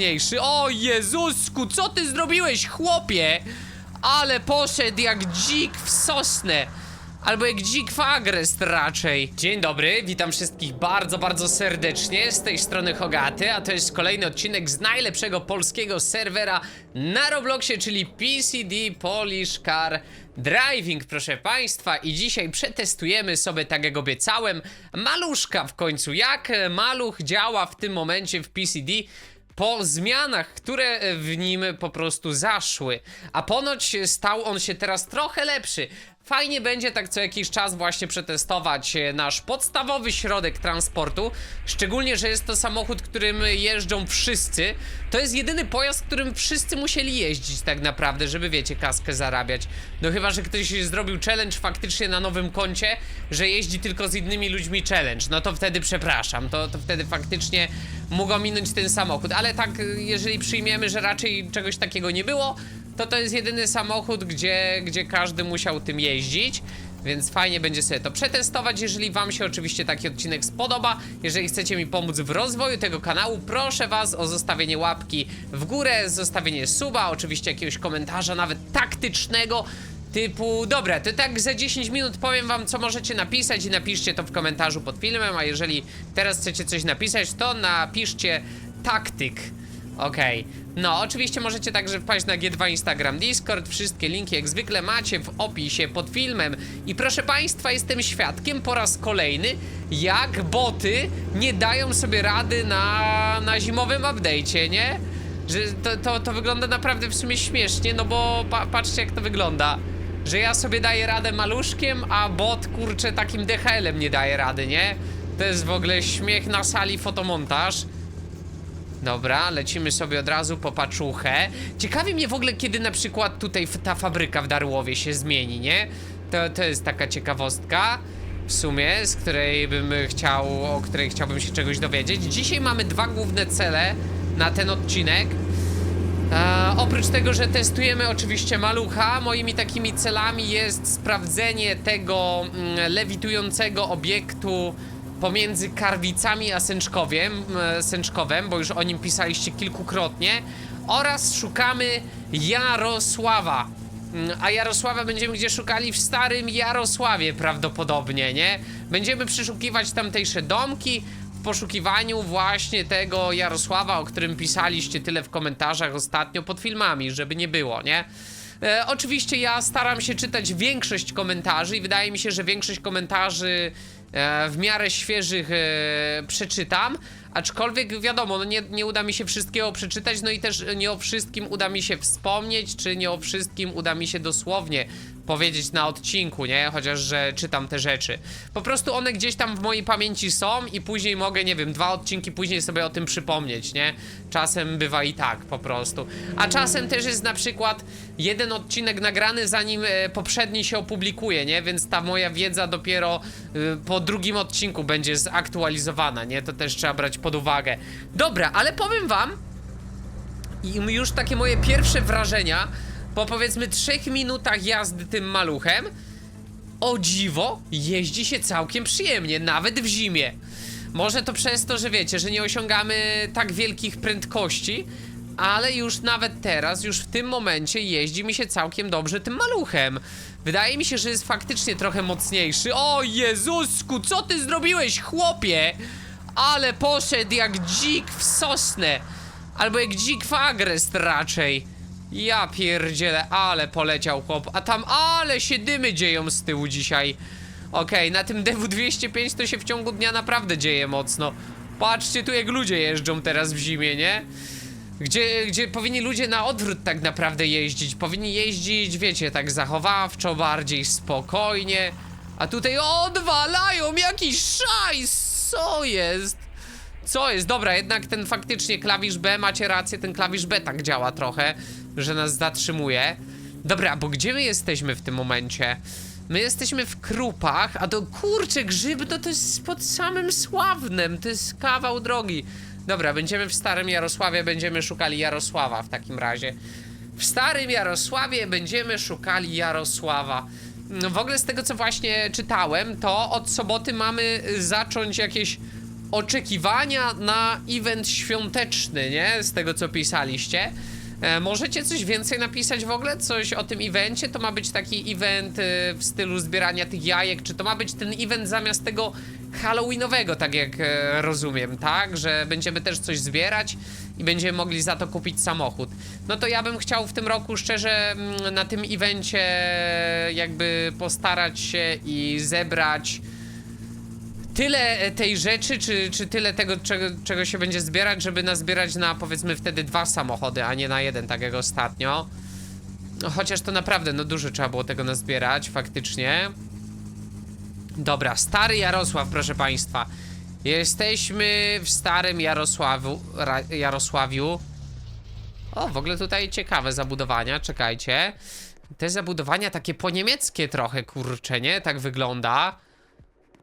mocniejszy. O Jezusku, co ty zrobiłeś, chłopie? Ale poszedł jak dzik w sosnę. Albo jak dzik w agrest raczej. Dzień dobry, witam wszystkich bardzo, bardzo serdecznie. Z tej strony Hogaty, a to jest kolejny odcinek z najlepszego polskiego serwera na Robloxie, czyli PCD Polish Car Driving, proszę państwa. I dzisiaj przetestujemy sobie, tak jak obiecałem, maluszka w końcu. Jak maluch działa w tym momencie w PCD po zmianach, które w nim po prostu zaszły. A ponoć stał on się teraz trochę lepszy. Fajnie będzie tak co jakiś czas właśnie przetestować e, nasz podstawowy środek transportu. Szczególnie, że jest to samochód, którym jeżdżą wszyscy. To jest jedyny pojazd, którym wszyscy musieli jeździć tak naprawdę, żeby wiecie, kaskę zarabiać. No chyba, że ktoś zrobił challenge faktycznie na nowym koncie, że jeździ tylko z innymi ludźmi challenge. No to wtedy przepraszam, to, to wtedy faktycznie mógł minąć ten samochód. Ale tak, jeżeli przyjmiemy, że raczej czegoś takiego nie było, to to jest jedyny samochód, gdzie, gdzie każdy musiał tym jeździć. Więc fajnie będzie sobie to przetestować, jeżeli wam się oczywiście taki odcinek spodoba. Jeżeli chcecie mi pomóc w rozwoju tego kanału, proszę was o zostawienie łapki w górę, zostawienie suba, oczywiście jakiegoś komentarza, nawet taktycznego. Typu, dobra, to tak za 10 minut powiem wam, co możecie napisać i napiszcie to w komentarzu pod filmem, a jeżeli teraz chcecie coś napisać, to napiszcie taktyk. Okej. No, oczywiście możecie także wpaść na G2 Instagram, Discord. Wszystkie linki jak zwykle macie w opisie pod filmem. I proszę Państwa, jestem świadkiem po raz kolejny, jak boty nie dają sobie rady na, na zimowym update'cie, nie? Że to, to, to wygląda naprawdę w sumie śmiesznie, no bo pa, patrzcie jak to wygląda. Że ja sobie daję radę maluszkiem, a bot kurczę takim DHL-em nie daje rady, nie? To jest w ogóle śmiech na sali fotomontaż. Dobra, lecimy sobie od razu po paczuchę. Ciekawi mnie w ogóle, kiedy na przykład tutaj ta fabryka w Darłowie się zmieni, nie? To, to jest taka ciekawostka w sumie, z której bym chciał, o której chciałbym się czegoś dowiedzieć. Dzisiaj mamy dwa główne cele na ten odcinek. E, oprócz tego, że testujemy oczywiście malucha, moimi takimi celami jest sprawdzenie tego mm, lewitującego obiektu pomiędzy Karwicami a Sęczkowiem, Sęczkowem, bo już o nim pisaliście kilkukrotnie, oraz szukamy Jarosława. Mm, A Jarosława będziemy gdzie szukali w starym Jarosławie prawdopodobnie, nie? Będziemy przeszukiwać tamtejsze domki w poszukiwaniu właśnie tego Jarosława, o którym pisaliście tyle w komentarzach ostatnio pod filmami, żeby nie było, nie? E, oczywiście ja staram się czytać większość komentarzy i wydaje mi się, że większość komentarzy w miarę świeżych e, przeczytam, aczkolwiek wiadomo, no nie, nie uda mi się wszystkiego przeczytać, no i też nie o wszystkim uda mi się wspomnieć, czy nie o wszystkim uda mi się dosłownie powiedzieć na odcinku, nie? Chociaż, że czytam te rzeczy. Po prostu one gdzieś tam w mojej pamięci są i później mogę, nie wiem, dwa odcinki później sobie o tym przypomnieć, nie? Czasem bywa i tak po prostu. A czasem też jest na przykład jeden odcinek nagrany zanim e, poprzedni się opublikuje, nie? Więc ta moja wiedza dopiero e, po drugim odcinku będzie zaktualizowana, nie? To też trzeba brać pod uwagę. Dobra, ale powiem wam, i już takie moje pierwsze wrażenia po powiedzmy trzech minutach jazdy tym maluchem. O dziwo, jeździ się całkiem przyjemnie, nawet w zimie. Może to przez to, że wiecie, że nie osiągamy tak wielkich prędkości, ale już nawet teraz, już w tym momencie jeździ mi się całkiem dobrze tym maluchem. Wydaje mi się, że jest faktycznie trochę mocniejszy. O Jezusku, co ty zrobiłeś, chłopie? Ale poszedł jak dzik w sosnę. Albo jak dzik w agrest raczej. Ja pierdzielę, ale poleciał chłop. A tam, ale się dymy dzieją z tyłu dzisiaj. Okej, na tym DW205 to się w ciągu dnia naprawdę dzieje mocno. Patrzcie tu jak ludzie jeżdżą teraz w zimie, nie? Gdzie, gdzie powinni ludzie na odwrót tak naprawdę jeździć. Powinni jeździć, wiecie, tak zachowawczo, bardziej spokojnie. A tutaj odwalają jakiś szajs! Co jest? Co jest? Dobra, jednak ten faktycznie klawisz B, macie rację, ten klawisz B tak działa trochę, że nas zatrzymuje. Dobra, bo gdzie my jesteśmy w tym momencie? My jesteśmy w Krupach, a to kurczę, grzyby to, to jest pod samym Sławnem, to jest kawał drogi. Dobra, będziemy w Starym Jarosławie, będziemy szukali Jarosława w takim razie. W Starym Jarosławie będziemy szukali Jarosława. No, W ogóle z tego, co właśnie czytałem, to od soboty mamy zacząć jakieś oczekiwania na event świąteczny, nie? Z tego co pisaliście. E, możecie coś więcej napisać w ogóle? Coś o tym evencie? To ma być taki event e, w stylu zbierania tych jajek? Czy to ma być ten event zamiast tego halloweenowego, tak jak e, rozumiem, tak? Że będziemy też coś zbierać i będziemy mogli za to kupić samochód. No to ja bym chciał w tym roku szczerze mm, na tym evencie jakby postarać się i zebrać tyle tej rzeczy, czy, czy tyle tego, czego, czego się będzie zbierać, żeby nazbierać na powiedzmy wtedy dwa samochody, a nie na jeden, tak jak ostatnio. No, chociaż to naprawdę, no dużo trzeba było tego nazbierać, faktycznie. Dobra, stary Jarosław, proszę państwa. Jesteśmy w starym Jarosławu, Ra, Jarosławiu. O, w ogóle tutaj ciekawe zabudowania, czekajcie. Te zabudowania takie po niemieckie trochę, kurcze, nie? Tak wygląda.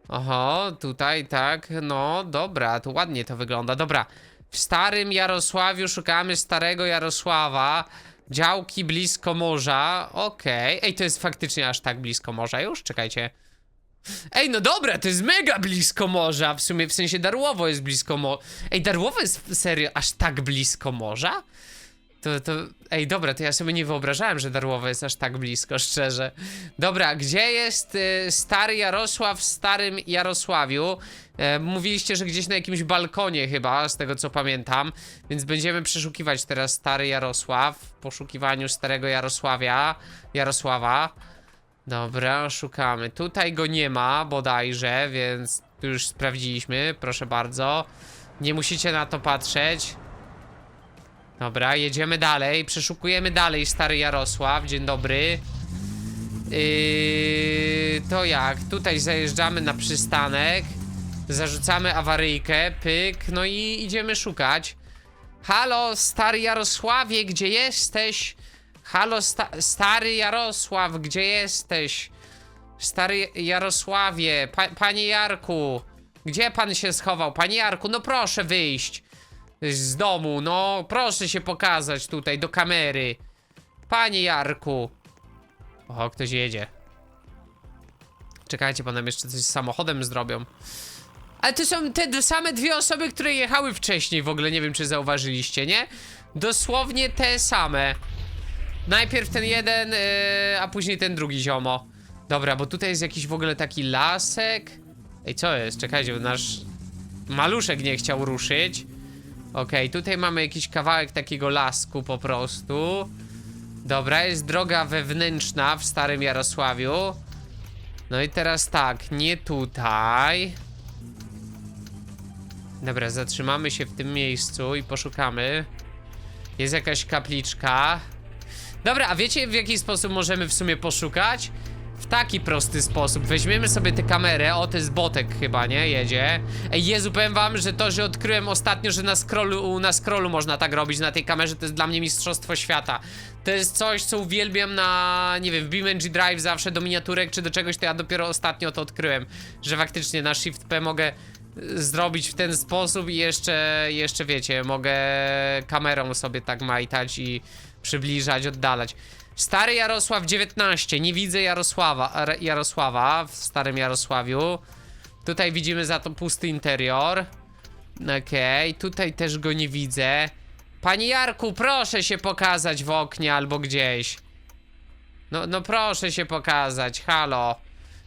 Oho, tutaj tak, no dobra, tu ładnie to wygląda. Dobra, w starym Jarosławiu szukamy starego Jarosława. Działki blisko morza, okej. Ej, to jest faktycznie aż tak blisko morza już? Czekajcie. Ej, no dobra, to jest mega blisko morza. W sumie, w sensie Darłowo jest blisko morza. Ej, Darłowo jest serio aż tak blisko morza? To, to, ej, dobra, to ja sobie nie wyobrażałem, że Darłowo jest aż tak blisko, szczerze. Dobra, gdzie jest y, stary Jarosław w starym Jarosławiu? E, mówiliście, że gdzieś na jakimś balkonie chyba, z tego co pamiętam. Więc będziemy przeszukiwać teraz stary Jarosław. W poszukiwaniu starego Jarosławia. Jarosława. Dobra, szukamy. Tutaj go nie ma bodajże, więc już sprawdziliśmy, proszę bardzo. Nie musicie na to patrzeć. Dobra, jedziemy dalej, przeszukujemy dalej stary Jarosław, dzień dobry. Yy, to jak? Tutaj zajeżdżamy na przystanek, zarzucamy awaryjkę, pyk, no i idziemy szukać. Halo, stary Jarosławie, gdzie jesteś? Halo, sta stary Jarosław, gdzie jesteś? Stary Jarosławie, pa panie Jarku, gdzie pan się schował? Panie Jarku, no proszę wyjść z domu, no proszę się pokazać tutaj do kamery. Panie Jarku. O, ktoś jedzie. Czekajcie, panem jeszcze coś z samochodem zrobią. Ale to są te same dwie osoby, które jechały wcześniej, w ogóle nie wiem, czy zauważyliście, nie? Dosłownie te same. Najpierw ten jeden, yy, a później ten drugi ziomo. Dobra, bo tutaj jest jakiś w ogóle taki lasek. Ej, co jest? Czekajcie, bo nasz maluszek nie chciał ruszyć. Okej, tutaj mamy jakiś kawałek takiego lasku po prostu. Dobra, jest droga wewnętrzna w Starym Jarosławiu. No i teraz tak, nie tutaj. Dobra, zatrzymamy się w tym miejscu i poszukamy. Jest jakaś kapliczka. Dobra, a wiecie w jaki sposób możemy w sumie poszukać? W taki prosty sposób. Weźmiemy sobie tę kamerę. O, to jest botek chyba, nie? Jedzie. Ej, Jezu, powiem wam, że to, że odkryłem ostatnio, że na scrollu, na scrollu można tak robić na tej kamerze, to jest dla mnie mistrzostwo świata. To jest coś, co uwielbiam na, nie wiem, w BeamNG Drive zawsze do miniaturek czy do czegoś, to ja dopiero ostatnio to odkryłem. Że faktycznie na Shift P mogę y, zrobić w ten sposób i jeszcze, jeszcze wiecie, mogę kamerą sobie tak majtać i przybliżać, oddalać. Stary Jarosław 19, nie widzę Jarosława, Ar- Jarosława w Starym Jarosławiu. Tutaj widzimy za to pusty interior. Okej, tutaj też go nie widzę. Panie Jarku, proszę się pokazać w oknie albo gdzieś. No, no proszę się pokazać, halo.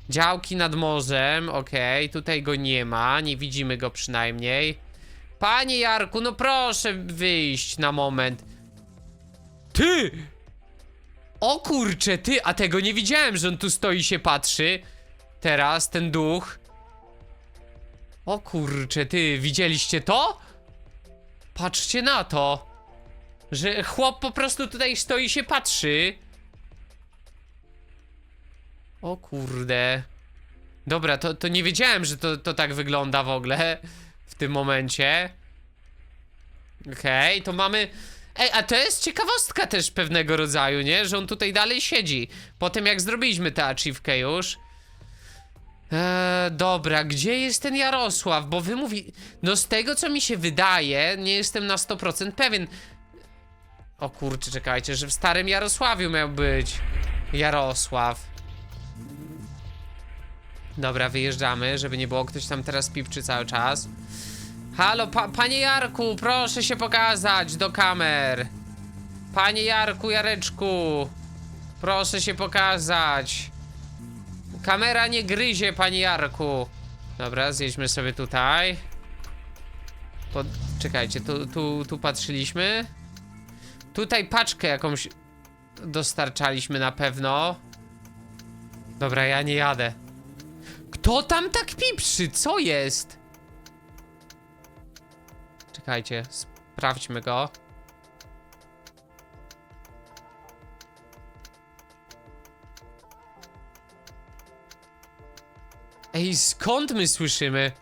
Działki nad morzem, okej, tutaj go nie ma, nie widzimy go przynajmniej. Panie Jarku, no proszę wyjść na moment. Ty! O kurcze, ty, a tego nie widziałem, że on tu stoi i się patrzy. Teraz ten duch. O kurcze, ty, widzieliście to? Patrzcie na to. Że chłop po prostu tutaj stoi i się patrzy. O kurde. Dobra, to, to nie wiedziałem, że to, to tak wygląda w ogóle w tym momencie. Okej, to mamy. Ej, a to jest ciekawostka też pewnego rodzaju, nie? Że on tutaj dalej siedzi. Po tym jak zrobiliśmy tę achievkę już. Eee, dobra, gdzie jest ten Jarosław? Bo wy mówi... No z tego co mi się wydaje, nie jestem na 100% pewien. O kurczę, czekajcie, że w starym Jarosławiu miał być Jarosław. Dobra, wyjeżdżamy, żeby nie było ktoś tam teraz pipczy cały czas. Halo, pa panie Jarku, proszę się pokazać do kamer. Panie Jarku, Jareczku, proszę się pokazać. Kamera nie gryzie, panie Jarku. Dobra, zjedźmy sobie tutaj. Pod... Czekajcie, tu, tu, tu patrzyliśmy. Tutaj paczkę jakąś dostarczaliśmy na pewno. Dobra, ja nie jadę. Kto tam tak piprzy? Co jest? Czekajcie, sprawdźmy go. Ej, skąd my słyszymy?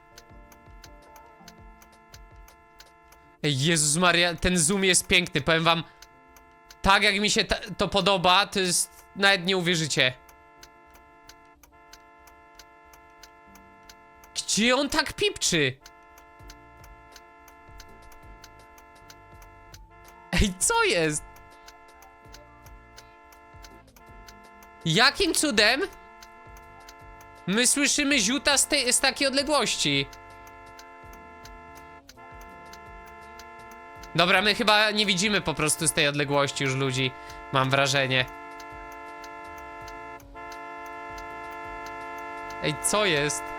Ej, Jezus Maria, ten zoom jest piękny, powiem wam. Tak jak mi się to podoba, to jest... Nawet nie uwierzycie. Gdzie on tak pipczy? Ej, co jest? Jakim cudem my słyszymy ziuta z, tej, z takiej odległości? Dobra, my chyba nie widzimy po prostu z tej odległości już ludzi. Mam wrażenie. Ej, co jest?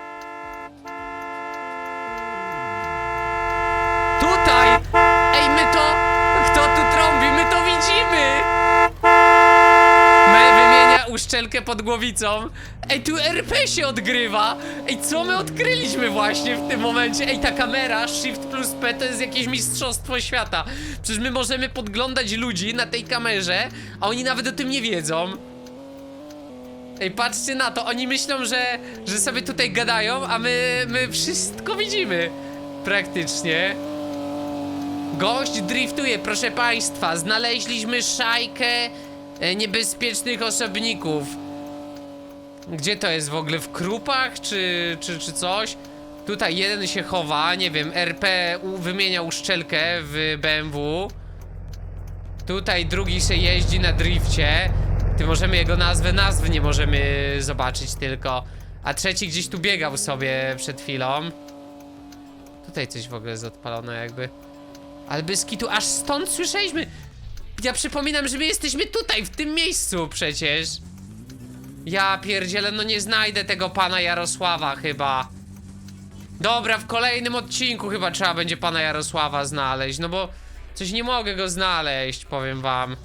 Pod głowicą. Ej, tu RP się odgrywa! Ej, co my odkryliśmy właśnie w tym momencie? Ej, ta kamera Shift plus P to jest jakieś mistrzostwo świata. Przecież my możemy podglądać ludzi na tej kamerze, a oni nawet o tym nie wiedzą. Ej, patrzcie na to, oni myślą, że, że sobie tutaj gadają, a my, my wszystko widzimy. Praktycznie. Gość driftuje, proszę państwa. Znaleźliśmy szajkę niebezpiecznych osobników. Gdzie to jest w ogóle? W krupach czy, czy, czy coś? Tutaj jeden się chowa, nie wiem, RP wymienia uszczelkę w BMW. Tutaj drugi się jeździ na drifcie. Ty możemy jego nazwę, nazwy nie możemy zobaczyć tylko. A trzeci gdzieś tu biegał sobie przed chwilą. Tutaj coś w ogóle jest odpalone jakby. Ale bez kitu, aż stąd słyszeliśmy. Ja przypominam, że my jesteśmy tutaj, w tym miejscu przecież. Ja pierdzielę, no nie znajdę tego pana Jarosława chyba. Dobra, w kolejnym odcinku chyba trzeba będzie pana Jarosława znaleźć, no bo coś nie mogę go znaleźć, powiem wam.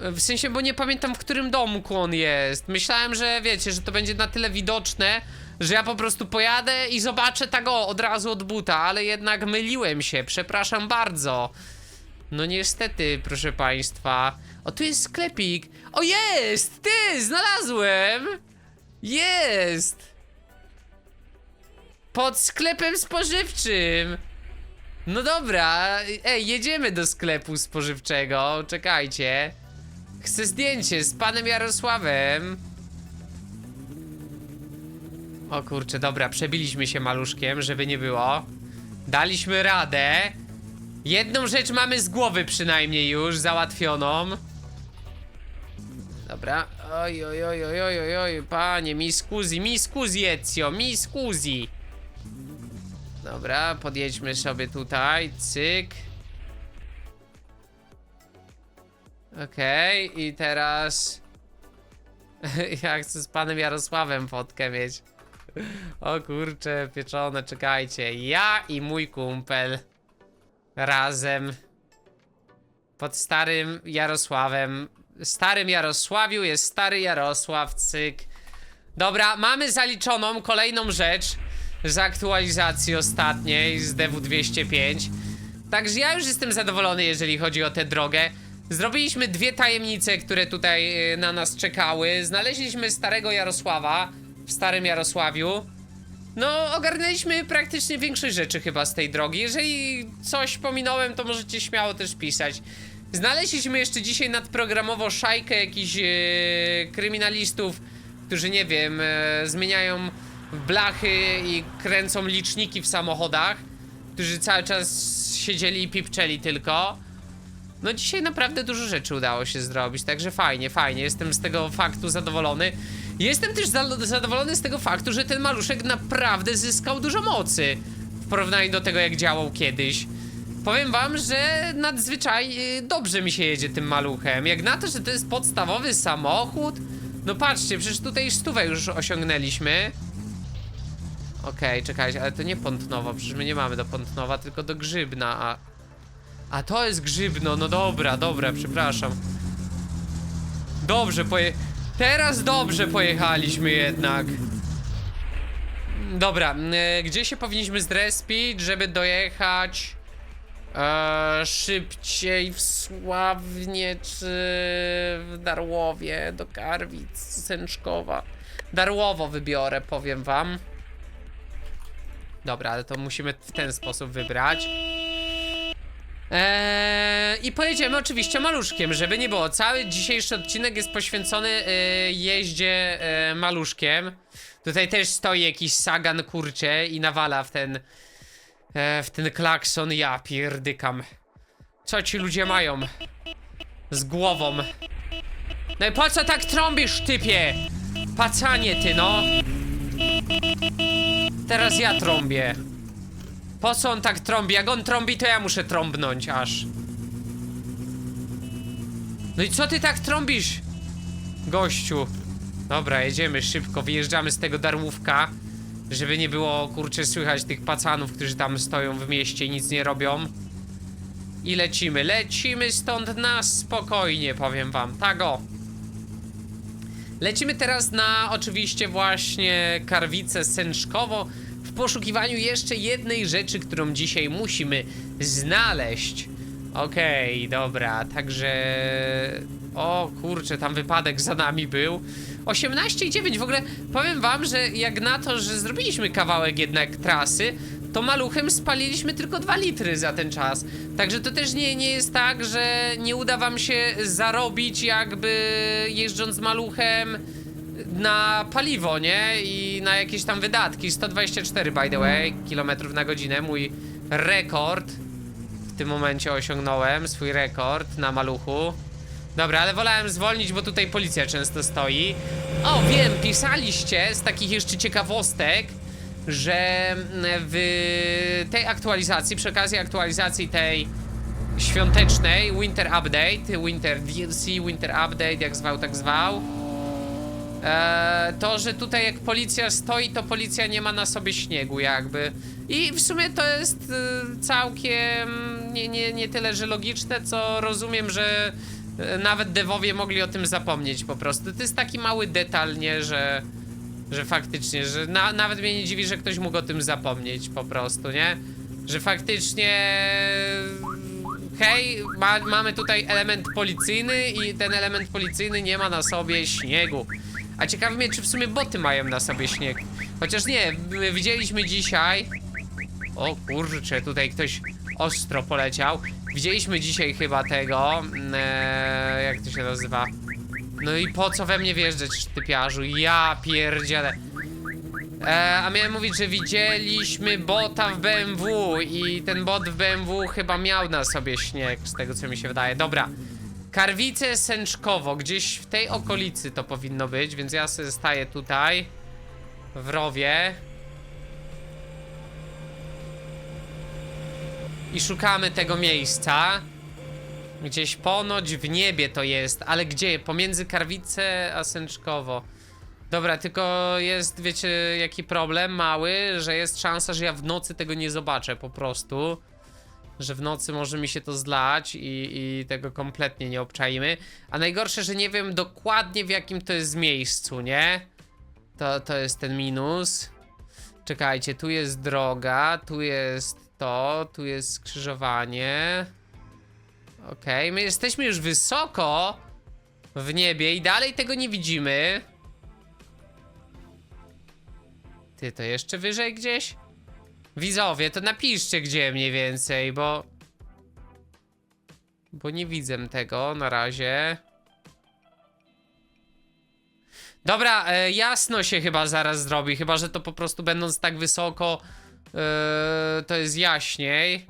W sensie, bo nie pamiętam w którym domku on jest. Myślałem, że wiecie, że to będzie na tyle widoczne, że ja po prostu pojadę i zobaczę tak o, od razu od buta, ale jednak myliłem się, przepraszam bardzo. No niestety, proszę państwa. O, tu jest sklepik. O, jest! Ty, znalazłem! Jest! Pod sklepem spożywczym! No dobra, ej, jedziemy do sklepu spożywczego, czekajcie. Chcę zdjęcie z panem Jarosławem. O kurczę, dobra, przebiliśmy się maluszkiem, żeby nie było. Daliśmy radę. Jedną rzecz mamy z głowy przynajmniej już załatwioną. Dobra. Oj, oj, oj, oj, oj, oj, oj, panie, mi scusi, mi Ezio, mi. Dobra, podjedźmy sobie tutaj, cyk. Okej, i teraz... ja chcę z panem Jarosławem fotkę mieć. O kurcze, pieczone, czekajcie. Ja i mój kumpel razem pod starym Jarosławem. Starym Jarosławiu jest stary Jarosław, cyk. Dobra, mamy zaliczoną kolejną rzecz z aktualizacji ostatniej z DW205. Także ja już jestem zadowolony, jeżeli chodzi o tę drogę. Zrobiliśmy dwie tajemnice, które tutaj e, na nas czekały. Znaleźliśmy starego Jarosława w starym Jarosławiu. No, ogarnęliśmy praktycznie większość rzeczy chyba z tej drogi. Jeżeli coś pominąłem, to możecie śmiało też pisać. Znaleźliśmy jeszcze dzisiaj nadprogramowo szajkę jakichś e, kryminalistów, którzy nie wiem, e, zmieniają blachy i kręcą liczniki w samochodach, którzy cały czas siedzieli i pipczeli tylko. No dzisiaj naprawdę dużo rzeczy udało się zrobić, także fajnie, fajnie, jestem z tego faktu zadowolony. Jestem też za zadowolony z tego faktu, że ten maluszek naprawdę zyskał dużo mocy w porównaniu do tego, jak działał kiedyś. Powiem wam, że nadzwyczaj y, dobrze mi się jedzie tym maluchem. Jak na to, że to jest podstawowy samochód. No patrzcie, przecież tutaj stówę już osiągnęliśmy. Okej, czekajcie, ale to nie Pątnowo, przecież my nie mamy do Pątnowa, tylko do Grzybna, a... A to jest Grzybno, no dobra, dobra, przepraszam. Dobrze poje... Teraz dobrze pojechaliśmy jednak. Dobra, e, gdzie się powinniśmy zrespić, żeby dojechać e, szybciej w Sławnie czy w Darłowie do Karwic, Sęczkowa. Darłowo wybiorę, powiem wam. Dobra, ale to musimy w ten sposób wybrać. Eee, I pojedziemy oczywiście maluszkiem, żeby nie było. Cały dzisiejszy odcinek jest poświęcony e, jeździe e, maluszkiem. Tutaj też stoi jakiś sagan kurcze i nawala w ten e, w ten klakson. Ja pierdykam. Co ci ludzie mają? Z głową. No i po co tak trąbisz, typie? Pacanie ty, no. Teraz ja trąbię. Po co on tak trąbi? Jak on trąbi, to ja muszę trąbnąć aż. No i co ty tak trąbisz? Gościu. Dobra, jedziemy szybko, wyjeżdżamy z tego darłówka. Żeby nie było, kurczę, słychać tych pacanów, którzy tam stoją w mieście i nic nie robią. I lecimy, lecimy stąd na spokojnie, powiem wam. Tak o. Lecimy teraz na oczywiście właśnie Karwicę Sęczkowo poszukiwaniu jeszcze jednej rzeczy, którą dzisiaj musimy znaleźć. Okej, dobra, także... O kurczę, tam wypadek za nami był. 18,9 w ogóle powiem wam, że jak na to, że zrobiliśmy kawałek jednak trasy, to maluchem spaliliśmy tylko 2 litry za ten czas. Także to też nie, nie jest tak, że nie uda wam się zarobić jakby jeżdżąc maluchem na paliwo, nie? I na jakieś tam wydatki. 124 by the way, kilometrów na godzinę. Mój rekord w tym momencie osiągnąłem, swój rekord na maluchu. Dobra, ale wolałem zwolnić, bo tutaj policja często stoi. O, wiem, pisaliście z takich jeszcze ciekawostek, że w tej aktualizacji, przy okazji aktualizacji tej świątecznej, Winter Update, Winter DLC, Winter Update, jak zwał, tak zwał, Eee, to, że tutaj jak policja stoi, to policja nie ma na sobie śniegu jakby. I w sumie to jest y, całkiem nie, nie, nie tyle, że logiczne, co rozumiem, że y, nawet dewowie mogli o tym zapomnieć po prostu. To jest taki mały detal, nie, że, że faktycznie, że na, nawet mnie nie dziwi, że ktoś mógł o tym zapomnieć po prostu, nie? Że faktycznie hej, ma, mamy tutaj element policyjny i ten element policyjny nie ma na sobie śniegu. A ciekawi mnie, czy w sumie boty mają na sobie śnieg. Chociaż nie, my widzieliśmy dzisiaj... O kurczę, tutaj ktoś ostro poleciał. Widzieliśmy dzisiaj chyba tego... Eee, jak to się nazywa? No i po co we mnie wjeżdżać, typiarzu? Ja pierdzielę. E, a miałem mówić, że widzieliśmy bota w BMW i ten bot w BMW chyba miał na sobie śnieg, z tego co mi się wydaje. Dobra. Karwice Sęczkowo, gdzieś w tej okolicy to powinno być, więc ja sobie staję tutaj w rowie. I szukamy tego miejsca. Gdzieś ponoć w niebie to jest, ale gdzie? Pomiędzy Karwice a Sęczkowo. Dobra, tylko jest, wiecie, jaki problem mały, że jest szansa, że ja w nocy tego nie zobaczę po prostu. Że w nocy może mi się to zlać i, i tego kompletnie nie obczaimy. A najgorsze, że nie wiem dokładnie w jakim to jest miejscu, nie? To, to jest ten minus. Czekajcie, tu jest droga, tu jest to, tu jest skrzyżowanie. Okej, my jesteśmy już wysoko w niebie i dalej tego nie widzimy. Ty, to jeszcze wyżej gdzieś? Widzowie, to napiszcie gdzie mniej więcej, bo... Bo nie widzę tego na razie. Dobra, e, jasno się chyba zaraz zrobi, chyba że to po prostu będąc tak wysoko, e, to jest jaśniej.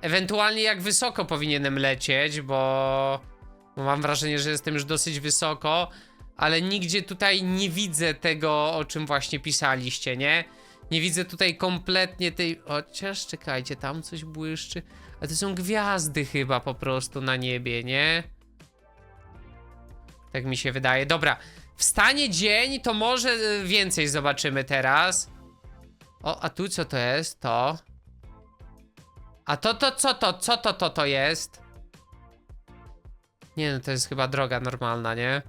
Ewentualnie jak wysoko powinienem lecieć, bo, bo mam wrażenie, że jestem już dosyć wysoko, ale nigdzie tutaj nie widzę tego, o czym właśnie pisaliście, nie? Nie widzę tutaj kompletnie tej... Chociaż, czekajcie, tam coś błyszczy. A to są gwiazdy chyba po prostu na niebie, nie? Tak mi się wydaje. Dobra, wstanie dzień, to może y, więcej zobaczymy teraz. O, a tu co to jest? To. A to, to, co to, co to, to, to jest? Nie no, to jest chyba droga normalna, nie?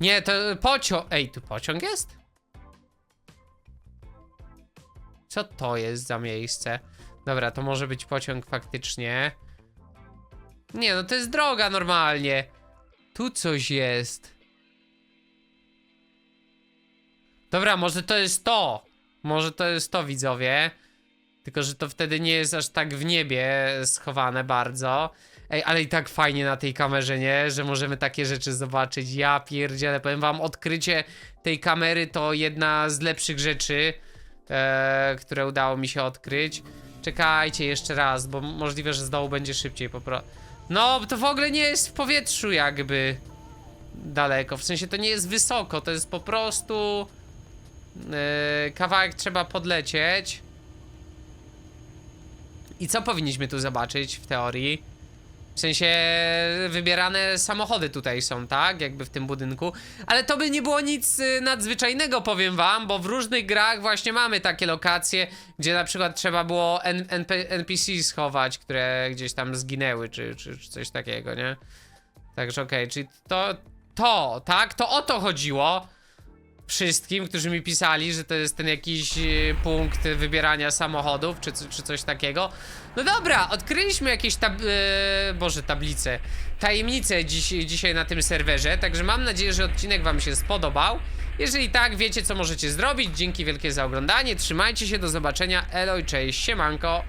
Nie, to pociąg. Ej, tu pociąg jest? Co to jest za miejsce? Dobra, to może być pociąg faktycznie. Nie, no to jest droga normalnie. Tu coś jest. Dobra, może to jest to. Może to jest to, widzowie. Tylko, że to wtedy nie jest aż tak w niebie schowane bardzo. Ej, ale i tak fajnie na tej kamerze, nie? Że możemy takie rzeczy zobaczyć. Ja pierdzielę, powiem wam, odkrycie tej kamery to jedna z lepszych rzeczy, e, które udało mi się odkryć. Czekajcie jeszcze raz, bo możliwe, że z dołu będzie szybciej po prostu. No, to w ogóle nie jest w powietrzu jakby daleko. W sensie to nie jest wysoko, to jest po prostu e, kawałek trzeba podlecieć. I co powinniśmy tu zobaczyć w teorii? W sensie wybierane samochody tutaj są, tak? Jakby w tym budynku. Ale to by nie było nic y, nadzwyczajnego, powiem wam, bo w różnych grach właśnie mamy takie lokacje, gdzie na przykład trzeba było N NP NPC schować, które gdzieś tam zginęły, czy, czy, czy coś takiego, nie? Także okej, czyli to, to, tak? To o to chodziło wszystkim, którzy mi pisali, że to jest ten jakiś e, punkt wybierania samochodów, czy, czy coś takiego. No dobra, odkryliśmy jakieś tab e, boże, tablice, tajemnice dziś, dzisiaj na tym serwerze, także mam nadzieję, że odcinek wam się spodobał. Jeżeli tak, wiecie co możecie zrobić. Dzięki wielkie za oglądanie, trzymajcie się, do zobaczenia, elo i cześć, siemanko.